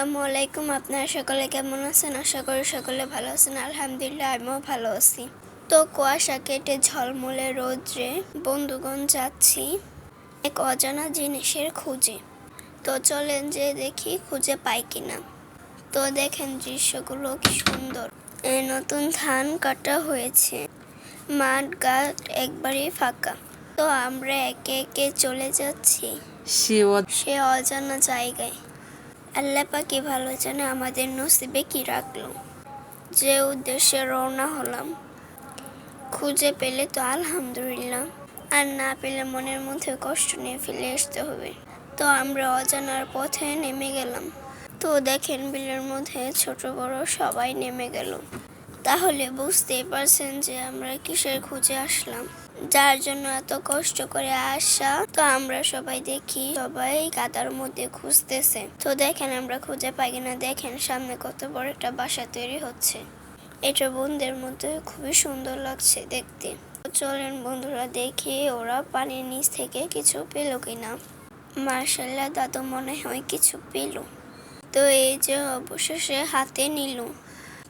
আসসালামু আলাইকুম। আপনারা সকলে কেমন আছেন? আশা করি সকলে ভালো আছেন। আলহামদুলিল্লাহ আমিও ভালো আছি। তো কুয়াশা কেটে ঝলমলে রোদ্রে বন্ধুগণ যাচ্ছি এক অজানা জিনিসের খুঁজে। তো চলেন যে দেখি খুঁজে পাই কিনা। তো দেখেন দৃশ্যগুলো কি সুন্দর। এই নতুন ধান কাটা হয়েছে। মাঠ ঘাট একবারই ফাঁকা। তো আমরা একে একে চলে যাচ্ছি সে সে অজানা জায়গায়। আল্লাহ পাকি ভালো জানে আমাদের নসিবে কি রাখল যে উদ্দেশ্যে রওনা হলাম, খুঁজে পেলে তো আলহামদুলিল্লাহ। আর না পেলে মনের মধ্যে কষ্ট নিয়ে ফেলে আসতে হবে। তো আমরা অজানার পথে নেমে গেলাম। তো দেখেন বিলের মধ্যে ছোট বড় সবাই নেমে গেল। তাহলে বুঝতেই পারছেন যে আমরা কিসের খুঁজে আসলাম। যার জন্য এত কষ্ট করে আসা, তো আমরা সবাই দেখি, সবাই কাদার মধ্যে খুঁজতেছে। তো দেখেন আমরা খুঁজে পাই কিনা, দেখেন সামনে কত বড় একটা বাসা তৈরি হচ্ছে। এটা বন্ধুদের মধ্যে খুবই সুন্দর লাগছে দেখতে। চলেন বন্ধুরা দেখি ওরা পানির নিচ থেকে কিছু পেল কিনা। মার্শাল্লাহ দাদু মনে হয় কিছু পেল। তো এই যে অবশেষে হাতে নিল।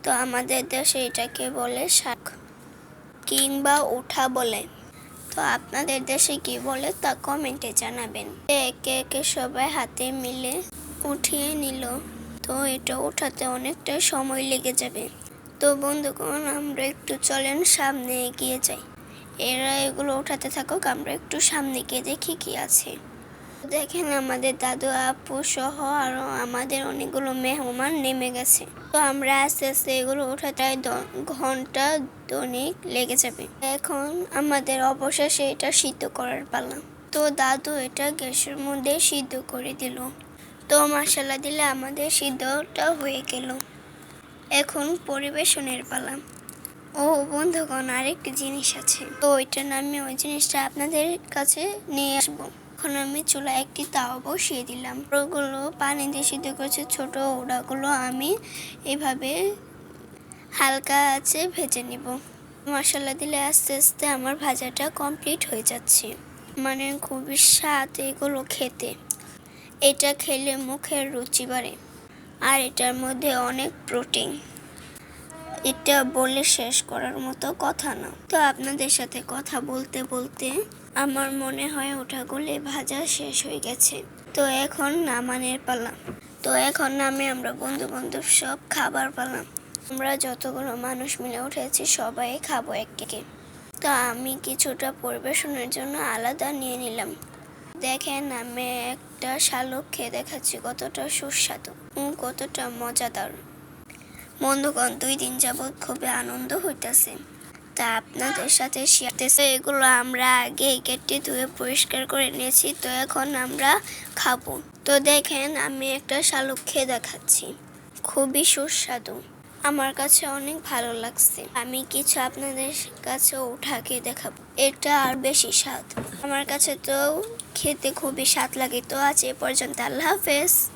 তো আমাদের দেশে এটাকে বলে শাক কিংবা উঠা বলে। তো আপনাদের দেশে কি বলে তা কমেন্টে জানাবেন। একে একে সবাই হাতে মিলে উঠিয়ে নিল। তো এটা ওঠাতে অনেকটা সময় লেগে যাবে। তো বন্ধুগণ, আমরা একটু চলেন সামনে এগিয়ে যাই। এরা এগুলো উঠাতে থাকুক, আমরা একটু সামনে গিয়ে দেখি কি আছে। দেখেন আমাদের দাদু, আপু সহ আরও আমাদের অনেকগুলো মেহমান নেমে গেছে। তো আমরা আস্তে আস্তে এগুলো ওঠাতে ঘণ্টা দনিক লেগে যাবে। এখন আমাদের অবশেষে এটা সিদ্ধ করার পালা। তো দাদু এটা গ্যাসের মধ্যে সিদ্ধ করে দিল। তো মশলা দিলে আমাদের সিদ্ধটা হয়ে গেল। এখন পরিবেশনের পালা। ও বন্ধুগণ, আরেকটি জিনিস আছে। তো ওইটার নামে ওই জিনিসটা আপনাদের কাছে নিয়ে আসব। এখন আমি চুলায় একটি তাওয়া বসিয়ে দিলাম, ওগুলো পানি দিয়ে সিদ্ধ করেছে ছোট ওড়াগুলো আমি এভাবে হালকা আছে ভেজে নিব। মশলা দিলে আস্তে আস্তে আমার ভাজাটা কমপ্লিট হয়ে যাচ্ছে। মানে খুবই স্বাদ এগুলো খেতে। এটা খেলে মুখের রুচি বাড়ে। আর এটার মধ্যে অনেক প্রোটিন। এটা বলে শেষ করার মতো কথা না। তো আপনাদের সাথে কথা বলতে বলতে আমার মনে হয় ওঠাগুলি ভাজা শেষ হয়ে গেছে। তো এখন নামানের পালা। তো এখন নামে আমরা বন্ধু বান্ধব সব খাবার পালাম। আমরা যতগুলো মানুষ মিলে উঠেছি, সবাই খাব এক কেকে। তো আমি কিছুটা পরিবেশনের জন্য আলাদা নিয়ে নিলাম। দেখেন, আমি একটা শালুক খেয়ে দেখাচ্ছি, কতটা সুস্বাদু। কতটা মজাদার। বন্ধুগণ, দুই দিন যাবৎ খুবই আনন্দ হইতাছে। তা আপনাদের সাথে শেয়ারতেছে এগুলো আমরা আগে কেটে ধুয়ে পরিষ্কার করে নিয়েছি, তো এখন আমরা খাব। তো দেখেন, আমি একটা শালুক খেয়ে দেখাচ্ছি। খুবই সুস্বাদু। আমার কাছে অনেক ভালো লাগছে। আমি কিছু আপনাদের কাছে উঠাকে দেখাবো। এটা আর বেশি স্বাদ। আমার কাছে তো খেতে খুবই স্বাদ লাগে। তো আজ এ পর্যন্ত। আল্লাহ হাফেজ।